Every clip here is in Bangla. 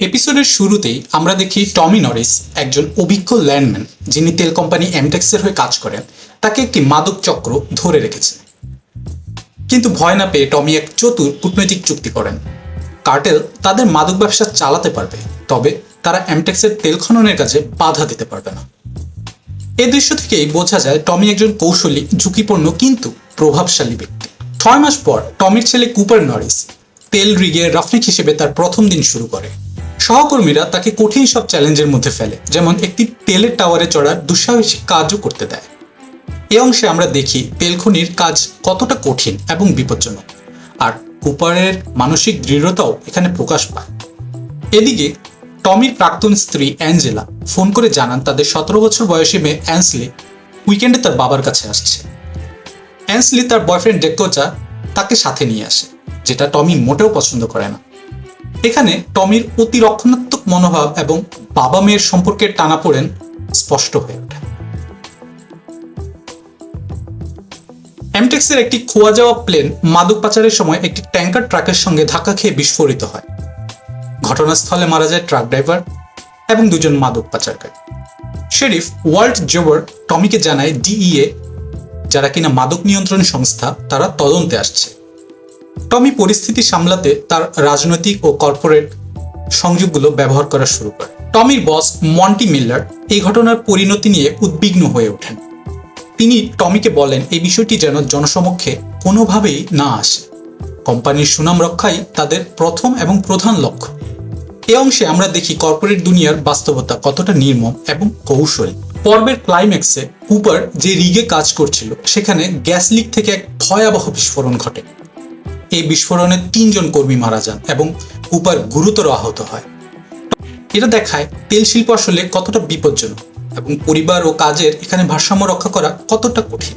এপিসোডের শুরুতেই আমরা দেখি টমি নরিস একজন অভিজ্ঞ ল্যান্ডম্যান যিনি তেল কোম্পানি এমটেক্সের হয়ে কাজ করেন, তাকে একটি মাদক চক্র ধরে রেখেছে। কিন্তু ভয় না পেয়ে টমি এক চতুর কূটনৈতিক চুক্তি করেন। কার্টেল তাদের মাদক ব্যবসা চালাতে পারবে, তবে তারা এমটেক্সের তেল খননের কাজে বাধা দিতে পারবে না। এ দৃশ্য থেকেই বোঝা যায় টমি একজন কৌশলী, ঝুঁকিপূর্ণ, কিন্তু প্রভাবশালী ব্যক্তি। ছয় মাস পর টমির ছেলে কুপার নরিস তেল রিগে রাফনিক হিসেবে তার প্রথম দিন শুরু করে। সহকর্মীরা তাকে কঠিন সব চ্যালেঞ্জের মধ্যে ফেলে, যেমন একটি তেলের টাওয়ারে চড়ার দুঃসাহসিক কাজও করতে দেয়। এ অংশে আমরা দেখি তেল খনির কাজ কতটা কঠিন এবং বিপজ্জনক, আর কুপারের মানসিক দৃঢ়তাও এখানে প্রকাশ পায়। এদিকে, টমির প্রাক্তন স্ত্রী অ্যাঞ্জেলা ফোন করে জানান তাদের সতেরো বছর বয়সী মেয়ে অ্যান্সলি উইকেন্ডে তার বাবার কাছে আসছে। অ্যান্সলি তার বয়ফ্রেন্ড ডেকোচা তাকে সাথে নিয়ে আসে, যেটা টমি মোটেও পছন্দ করে না। এখানে টমির অতি রক্ষণাত্মক মনোভাব এবং বাবা মেয়ের সম্পর্কের টানাপোড়েন স্পষ্ট হয়ে ওঠে। এমটেক্সের একটি খোয়া যাওয়া প্লেন মাদক পাচারের সময় একটি ট্যাঙ্কার ট্রাকের সঙ্গে ধাক্কা খেয়ে বিস্ফোরিত হয়। ঘটনাস্থলে মারা যায় ট্রাক ড্রাইভার এবং দুজন মাদক পাচারকারী। শেরিফ ওয়ার্ল্ড জোবর টমিকে জানায় ডিইএ যারা কিনা মাদক নিয়ন্ত্রণ সংস্থা, তারা তদন্তে আসছে। টমি পরিস্থিতি সামলাতে তার রাজনৈতিক ও কর্পোরেট সংযোগগুলো ব্যবহার করা শুরু করে। টমির বস মন্টি মিল্লার এই ঘটনার পরিণতি নিয়ে উদ্বিগ্ন হয়ে ওঠেন। তিনি টমিকে বলেন, এই বিষয়টি যেন জনসমক্ষে কোনোভাবেই না আসে। কোম্পানির সুনাম রক্ষাই তাদের প্রথম এবং প্রধান লক্ষ্য। এ অংশে আমরা দেখি কর্পোরেট দুনিয়ার বাস্তবতা কতটা নির্মম এবং কৌশলী। পর্বের ক্লাইম্যাক্সে কুপার যে রিগে কাজ করছিল, সেখানে গ্যাস লিক থেকে এক ভয়াবহ বিস্ফোরণ ঘটে। এই বিস্ফোরণে তিনজন কর্মী মারা যান এবং কুপার গুরুতর আহত হয়। এটা দেখায় তেল শিল্প আসলে কতটা বিপজ্জনক এবং পরিবার ও কাজের এখানে ভারসাম্য রক্ষা করা কতটা কঠিন।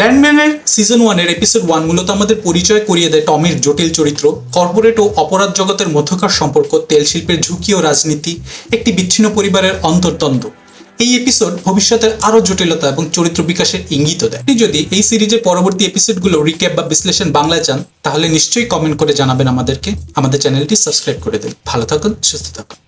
ল্যান্ডম্যানের সিজন ওয়ানের এপিসোড ওয়ান মূলত আমাদের পরিচয় করিয়ে দেয় টমির জটিল চরিত্র কর্পোরেট ও অপরাধ জগতের মধ্যকার সম্পর্ক, তেল শিল্পের ঝুঁকি ও রাজনীতি, একটি বিচ্ছিন্ন পরিবারের অন্তর্দ্বন্দ্ব। এই এপিসোড ভবিষ্যতের আরও জটিলতা এবং চরিত্র বিকাশের ইঙ্গিত দেয়। আপনি যদি এই সিরিজের পরবর্তী এপিসোডগুলো রিক্যাপ বা বিশ্লেষণ বাংলায় চান, তাহলে নিশ্চয়ই কমেন্ট করে জানাবেন আমাদেরকে। আমাদের চ্যানেলটি সাবস্ক্রাইব করে দিন। ভালো থাকুন, সুস্থ থাকুন।